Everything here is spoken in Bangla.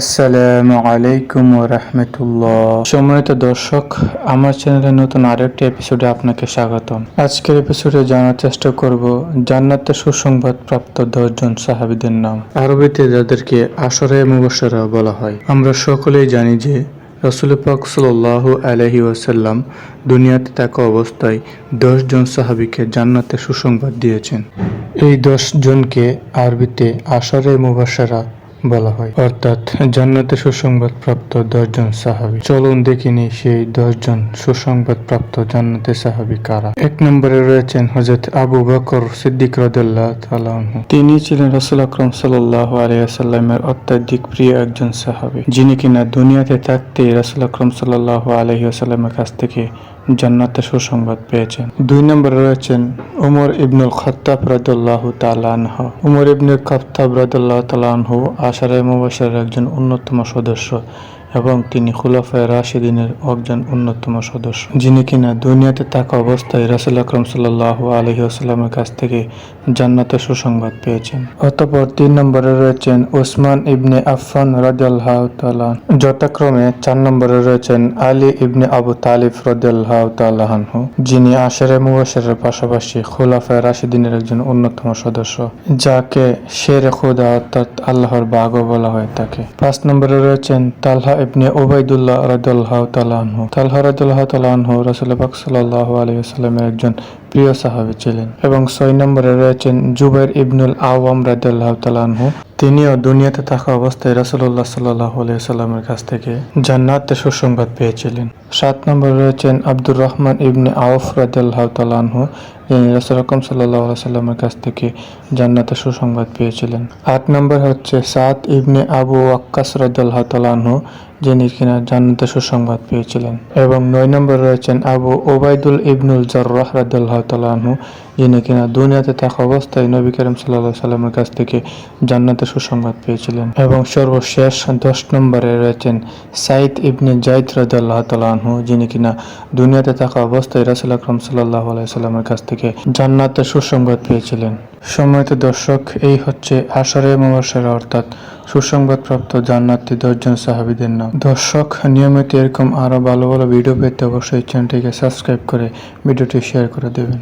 আসসালামু আলাইকুম রহমতুল্লাহ। সম্মানিত দর্শক, আমার চ্যানেলের নতুন আরেকটি এপিসোডে আপনাকে স্বাগতম। আজকের এপিসোডে জানার চেষ্টা করব জান্নাতে সুসংবাদ প্রাপ্ত দশজন সাহাবিদের নাম। আরবিতে যাদেরকে আসরে মুবসরা বলা হয়। আমরা সকলেই জানি যে রসুল পাক সাল্লাহ আলহি ওয়াসাল্লাম দুনিয়াতে থাকা অবস্থায় দশজন সাহাবিকে জান্নাতে সুসংবাদ দিয়েছেন। এই দশ জনকে আরবিতে আসরে মুবাসারা বলা হয়। অর্থাৎ জান্নাতে সুসংবাদ প্রাপ্ত দশজন সাহাবি। চলুন দেখিনি সেই দশজন সুসংবাদ প্রাপ্ত জান্নাতে সাহাবি কারা। এক নম্বরে রয়েছেন হজরত আবু বকর সিদ্দিক রদুল্লাহ তিনি ছিলেন রসুল আকরম সাল্লাহ আলিয়াল্লামের অত্যাধিক প্রিয় একজন সাহাবি, যিনি কিনা দুনিয়াতে থাকতেই রসুল আকরম সাল্লাহ আলহিহাস্লামের কাছ থেকে জান্নাতে সুসংবাদ পেয়েছেন। দুই নম্বরে রয়েছেন উমর ইবনুল খত্তাব রাদুল্লাহ তালানহ উমর ইবনুল খত্তাব রাদুল্লাহ তালানহ আশারে মুবাসের একজন অন্যতম সদস্য। এবং তিনি খুলাফায় রাশিদিনের একজন অন্যতম সদস্য, যিনি কিনা দুনিয়াতে থাকা অবস্থায় রাসুল আকরম সাল্লাহ আলহি আসাল্লামের কাছ থেকে জান্নাতের সুসংবাদ পেয়েছেন। অতপর তিন নম্বরে রয়েছেন ওসমান ইবনে আফফান রাজিয়াল্লাহ তালান যথাক্রমে চার নম্বরে রয়েছেন আলী ইবনে আবু তালিফ তালাহানহু যিনি আশেরে মুবাসের পাশাপাশি খুলাফায় রাশিদিনের একজন অন্যতম সদস্য, যাকে শের খুদা অর্থাৎ আল্লাহর বাগও বলা হয়ে থাকে। পাঁচ নম্বরে রয়েছেন তালহা ইবনে ওবায়দুল্লাহ রাদুল্লাহ তালাহু তালহা রাদুল্লাহ তালাহু রাসুল পাক সাল্লাহ আলিয়াস্লামের একজন প্রিয় সাহাবি ছিলেন এবং ছয় নম্বরে রয়েছেন জুবাইর ইবনুল আওয়াম রাদুল্লাহ তালাহু তিনিও দুনিয়াতে থাকা অবস্থায় রাসুল্লাহ সাল্লাহ সাল্লামের কাছ থেকে জান্নাতে সুসংবাদ পেয়েছিলেন। সাত নম্বরে রয়েছেন আব্দুর রহমান ইবনে আউফ রাদুল্লাহ তালাহু যিনি রাসুল রকম সাল্লাহ সাল্লামের কাছ থেকে জান্নাতে সুসংবাদ পেয়েছিলেন। আট নম্বর হচ্ছে সাত ইবনে আবু ওয়াক্কাস রাদুল্লাহ তালাহু যিনি কিনা জান্নাতে সুসংবাদ পেয়েছিলেন। এবং নয় নম্বর রয়েছেন আবু ওবায়দুল ইবনুল জর্রাহ রাদুল্লাহ তালাহু যিনি কিনা দুনিয়াতে থাকা অবস্থায় নবী করিম সাল্লাহ সাল্লামের কাছ থেকে জান্নাতে সুসংবাদ পেয়েছিলেন। এবং সর্বশেষ দশ নম্বরে রয়েছেন সাইদ ইবনে জাইদ রাদুল্লাহ তালাহু যিনি কিনা দুনিয়াতে থাকা অবস্থায় রাসুল আকরম সাল্লাহ সাল্লামের কাছ থেকে জান্নাতে সুসংবাদ পেয়েছিলেন। সম্মানিত দর্শক, এই হচ্ছে আশারে মুবাসার অর্থাৎ সুসংবাদপ্রাপ্ত জান্নাতি দশজন সাহাবিদের নাম। দর্শক, নিয়মিত এরকম আরও ভালো ভালো ভিডিও পেতে অবশ্যই চ্যানেলটিকে সাবস্ক্রাইব করে ভিডিওটি শেয়ার করে দেবেন।